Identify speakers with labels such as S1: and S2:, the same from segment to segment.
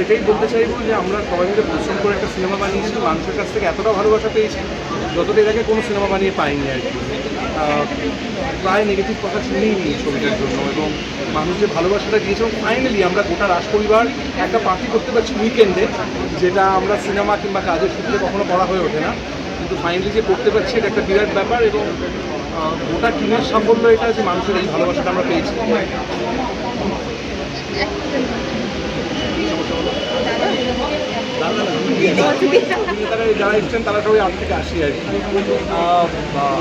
S1: এটাই বলতে চাইব যে আমরা সবাই মিলে পরিশ্রম করে একটা সিনেমা বানিয়েছি মানুষের কাছ থেকে এতটা ভালোবাসা পেয়েছি, যতটা আগে কোনো সিনেমা বানিয়ে পাইনি আর কি। প্রায় নেগেটিভ কথা শুনেই নি ছবিটার জন্য এবং মানুষ যে ভালোবাসাটা দিয়েছে ফাইনালি আমরা গোটা রাজ পরিবার একটা পার্টি করতে পারছি উইকেন্ডে যেটা আমরা সিনেমা কিংবা কাজের সূত্রে কখনো করা হয়ে ওঠে না। কিন্তু ফাইনালি যে করতে পারছি এটা একটা বিরাট ব্যাপার এবং গোটা টিমের সাফল্য এটা যে মানুষের এই ভালোবাসাটা আমরা পেয়েছি। যারা এসছেন তারা সবাই আট থেকে আসি আর কি।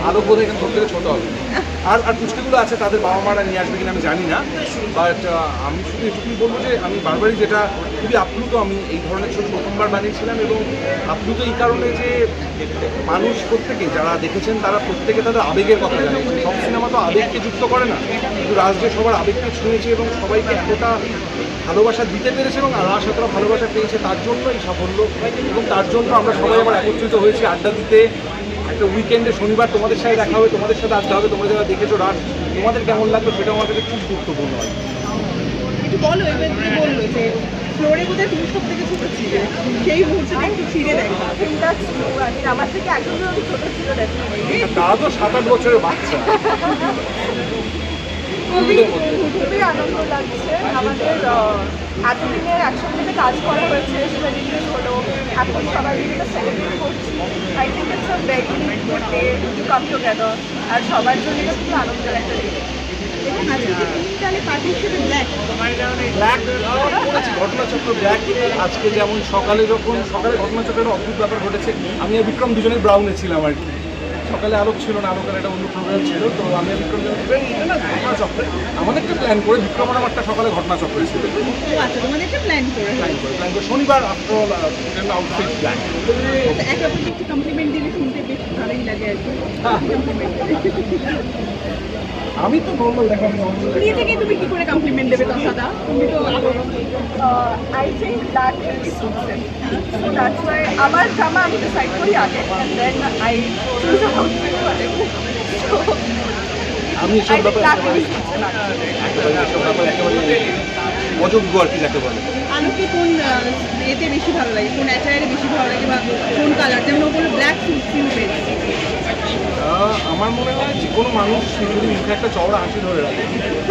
S1: আরও বোধ এখানে সব থেকে ছোট হবে। আর আর পুষ্টিগুলো আছে, তাদের বাবা মারা নিয়ে আসবে কিনা আমি জানি না। বাট আমি শুধু এটুকুই বলব যে আমি বারবারই যেটা খুবই আপ্লুত, আমি এই ধরনের ছবি প্রথমবার বানিয়েছিলাম এবং আপ্লুত এই কারণে যে মানুষ প্রত্যেকে, যারা দেখেছেন তারা প্রত্যেকে তাদের আবেগের কথা জানিয়েছেন। সব সিনেমা তো আবেগকে যুক্ত করে না, কিন্তু রাজকে সবার আবেগকে ছুঁয়েছে এবং সবাইকে এতটা ভালোবাসা দিতে পেরেছে এবং রাস এতটা ভালোবাসা পেয়েছে, তার জন্য এই সাফল্য এবং তার জন্য আমরা সবাই আবার একত্রিত হয়েছি আড্ডা দিতে। একটা উইকেন্ডে শনিবার তোমাদের সাথে দেখা হবে তোমাদের সাথে আসতে হবে তোমরা যারা দেখেছ রাস তোমাদের কেমন লাগল সেটা আমার কাছে খুব গুরুত্বপূর্ণ হয়।
S2: একটু বলো এবার তুমি বলল যে ফ্লোরে বোধহয় তুমি সব থেকে ছোট ছিলে। সেই মুহূর্তে একটু ফিরে দেখা।
S3: আমার থেকে একজন ছোট ছিল definitely।
S1: তো সাত আট বছরের বাচ্চা।
S3: খুবই খুবই আনন্দ লাগছে। আমাদের এতদিনের একসঙ্গে কাজ করা হয়েছে সেটা রিলিজ হলো। এখন সবাই মিলে সেলিব্রেট আর
S2: আজকে
S1: যেমন সকালে যখন, সকালে ঘটনাচক্রের অদ্ভুত ব্যাপার ঘটেছে, আমি বিক্রম দুজনেই ব্রাউনে ছিলাম আর কি। সকালে আলোক ছিল না আলোকের একটা অন্য প্রোগ্রাম ছিল তো আমি বিক্রম না ঘটনাচক্রে আমাদেরকে প্ল্যান করে বিক্রম আমারটা সকালে ঘটনাচক্রে ছিল।
S2: ও আচ্ছা প্ল্যান করে
S1: প্ল্যান করে প্ল্যান করে। শনিবার আফটার অল আউটফিট প্ল্যান
S2: একে অপরকে একটু কমপ্লিমেন্ট দিলে শুনতে বেশ ভালোই লাগে আর কি। কমপ্লিমেন্ট
S1: আমি তো নর্মাল দেখো
S2: থেকে তুমি কি করে কমপ্লিমেন্ট দেবে তথাদা তুমি তো
S3: I think that suits so that's why আমার জামা আমি ডিসাইড করি আগে দেন আই চুজ আউটফিট
S1: আমি এসব ব্যাপারে একেবারে এসব ব্যাপারে একেবারে অযোগ্য আর কি যাকে বলে।
S2: আলোকে কোন এতে বেশি ভালো লাগে? কোন অ্যাটায়ারে বেশি ভালো লাগে বা কোন কালার যেমন ও বলল ব্ল্যাক সুট সিম্পল
S1: আহ, আমার মনে হয় যে কোনো মানুষ যদি মুখে একটা চওড়া হাসি ধরে রাখে।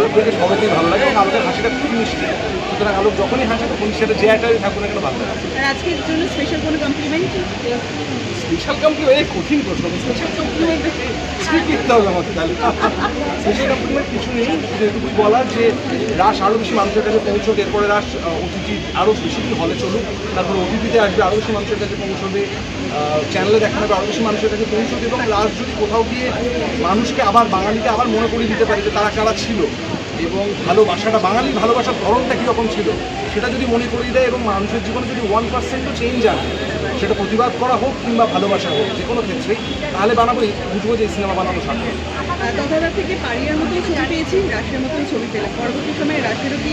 S1: আপনাকে সবাইকে ভালো লাগে এবং আলোকের হাসিটা খুব মিষ্টি। সুতরাং আলোক যখনই হাসে তখন সেটা যে একটা থাকুন কেন, ভালো লাগে।
S2: আজকের জন্য স্পেশাল কোনো কমপ্লিমেন্ট
S1: কমপ্লিমেন্ট এই কঠিন প্রশ্ন স্পেশাল কমপ্লিমেন্ট লিখতে হবে আমাকে তাহলে। স্পেশাল কমপ্লিমেন্ট কিছু নেই এটুকু বলার যে রাস আরও বেশি মানুষের কাছে পৌঁছক, এরপরে রাস ওটিটি আরও বেশি হলে চলুক, তারপরে ওটিটিতে আসবে আরও বেশি মানুষের কাছে পৌঁছবে চ্যানেলে দেখানো হবে আরও বেশি মানুষের কাছে পৌঁছবে এবং রাস যদি কোথাও গিয়ে মানুষকে আবার বাঙালিকে আবার মনে করিয়ে দিতে পারে যে তারা কারা ছিল, এবং ভালোবাসাটা বাঙালির ভালোবাসার ধরনটা কীরকম ছিল, সেটা যদি মনে করিয়ে দেয় এবং মানুষের জীবনে যদি ওয়ান পার্সেন্টও চেঞ্জ আনে সেটা প্রতিবাদ করা হোক কিংবা ভালোবাসা হোক যে কোনো ক্ষেত্রেই তাহলে বানাবো এই- বুঝব যে সিনেমা বানানো সার্থক
S2: থেকে পারিয়ার মতোই ছবি পেয়েছি রাশের মতোই ছবি পেলাম। পরবর্তী সময়ে রাশেরও কি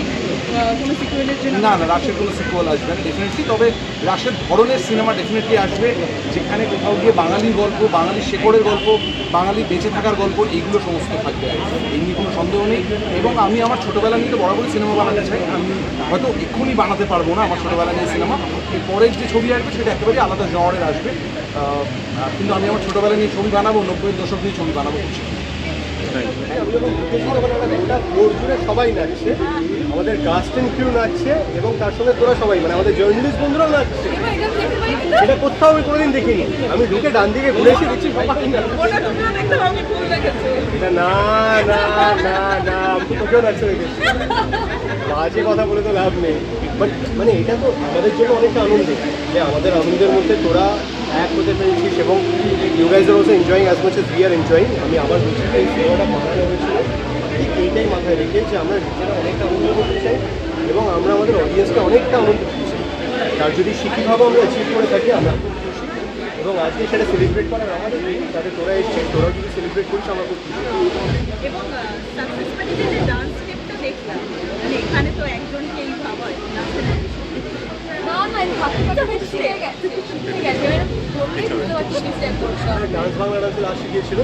S2: কোনো সিকুয়েলের জন্য
S1: না না রাশের কোনো সিকুয়াল আসবে না ডেফিনেটলি তবে রাশের ধরনের সিনেমা ডেফিনেটলি আসবে যেখানে কোথাও গিয়ে বাঙালির গল্প বাঙালির শেকড়ের গল্প বাঙালি বেঁচে থাকার গল্প এইগুলো সমস্ত থাকবে এই নিয়ে কোনো সন্দেহ নেই। এবং আমি আমার ছোটোবেলা নিয়ে তো বরাবরই সিনেমা বানাতে চাই। আমি হয়তো এক্ষুনি বানাতে পারব না আমার ছোটোবেলা নিয়ে সিনেমা। এর পরের যে ছবি আসবে সেটা একেবারেই আলাদা জনের আসবে। কিন্তু আমি আমার ছোটোবেলা নিয়ে ছবি বানাবো নব্বই দশক নিয়ে ছবি বানাবো শীঘ্রই।
S4: সবাই নাচছে। আমাদের কাস্ট নাচছে এবং তার সঙ্গে তোরা সবাই মানে আমাদের জার্নালিস্ট বন্ধুরাও নাচছে। এটা কোথাও আমি কোনোদিন দেখিনি। আমি ঢুকে ডান দিকে ঘুরে এসে দেখছি না না না তোকেও বাজে কথা বলে তো লাভ নেই। বাট মানে এটা তো আমাদের জন্য অনেকটা আনন্দ যে আমাদের আনন্দের মধ্যে তোরা এক হতে পেরেছিস এবং you guys are also enjoying as much as we are enjoying আমি আবার বলছি এই সিনেমাটা বানানো হয়েছিল। ঠিক এইটাই মাথায় রেখে যে আমরা নিজেরা অনেকটা আনন্দ করতে চাই এবং আমরা আমাদের অডিয়েন্সকে অনেকটা আনন্দ দিতে চাই। তার যদি শিক্ষিতভাবে আমরা অ্যাচিভ করে থাকি, আমরা এবং আজকে সেটা সেলিব্রেট করার আমাদের যাতে তোরা এসেছিস, তোরাও যদি সেলিব্রেট করিস, আমরা খুব
S2: এবং সাকসেস পার্টিতে যে ডান্স স্টেপটা দেখলাম মানে এখানে তো একজনকেই ভাবা নাচের
S3: না না এই ভাবতে বেশ শিখে গেছে শিখে গেছে এবার বললেই বুঝতে পারছি কি স্টেপ করছ
S4: ডান্স বাংলা শিখিয়েছিল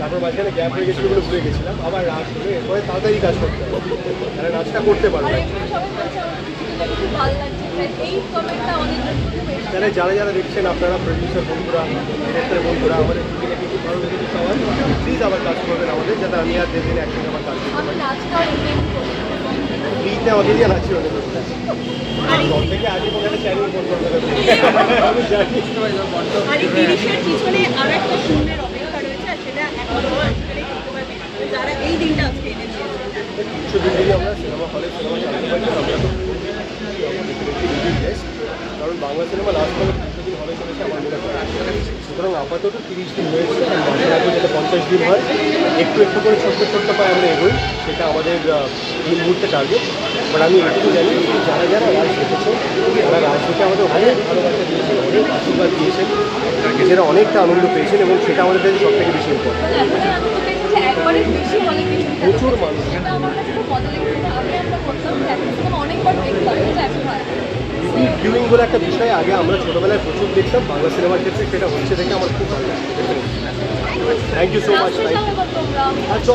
S4: তারপর মাঝখানে গ্যাপ হয়ে গেছিল বলে ভুলে গেছিলাম। আবার রাত হলে এরপরে তাড়াতাড়ি কাজ করতে হবে। তাহলে নাচটা করতে পারবে।
S3: আমার
S4: তাহলে যারা যারা দেখছেন আপনারা প্রডিউসার বন্ধুরা ডিরেক্টর বন্ধুরা আমাদের ছবিটাকে ভালো লেগেছে সবাই প্লিজ আবার কাজ করবেন আমাদের যাতে আমি আর দেবেন একসঙ্গে আবার কাজ করতে
S5: আমি
S4: পারি। ফ্রিতে অনেক সব থেকে আগে চ্যানেল ফোন করতে আমি জানি।
S2: আর এই তিরিশের পিছনে আর একটা শূন্যের দিয়েছে
S4: আমরা সিনেমা হলে। কারণ বাংলা সিনেমা লাস্ট হলে দিন হলে চলেছে আমার মনে সুতরাং আপাতত তিরিশ দিন হয়েছে মাঝে রাখব পঞ্চাশ দিন হয়, একটু একটু করে ছোট্ট ছোট্ট পায়ে আমরা এগোই, সেটা আমাদের এই মুহূর্তে টার্গেট বাট আমি এটুকু জানি যারা যারা রাজ দেখেছে তারা রাজ দেখে আমাদের অনেক ভালোবাসা দিয়েছেন, অনেক আশীর্বাদ দিয়েছেন। নিজেরা অনেকটা আনন্দ পেয়েছেন এবং সেটা আমাদের কাছে সব থেকে বেশি ইম্পর্টেন্ট
S5: হলে কিছু
S4: প্রচুর মানুষ। ভিউইং বলে একটা বিষয় আগে আমরা ছোটবেলায় প্রচুর দেখতাম বাংলা সিনেমার ক্ষেত্রে সেটা হচ্ছে দেখে আমার খুব ভালো লাগছে থ্যাংক ইউ সো মাচ চ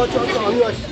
S4: আমিও আসছি।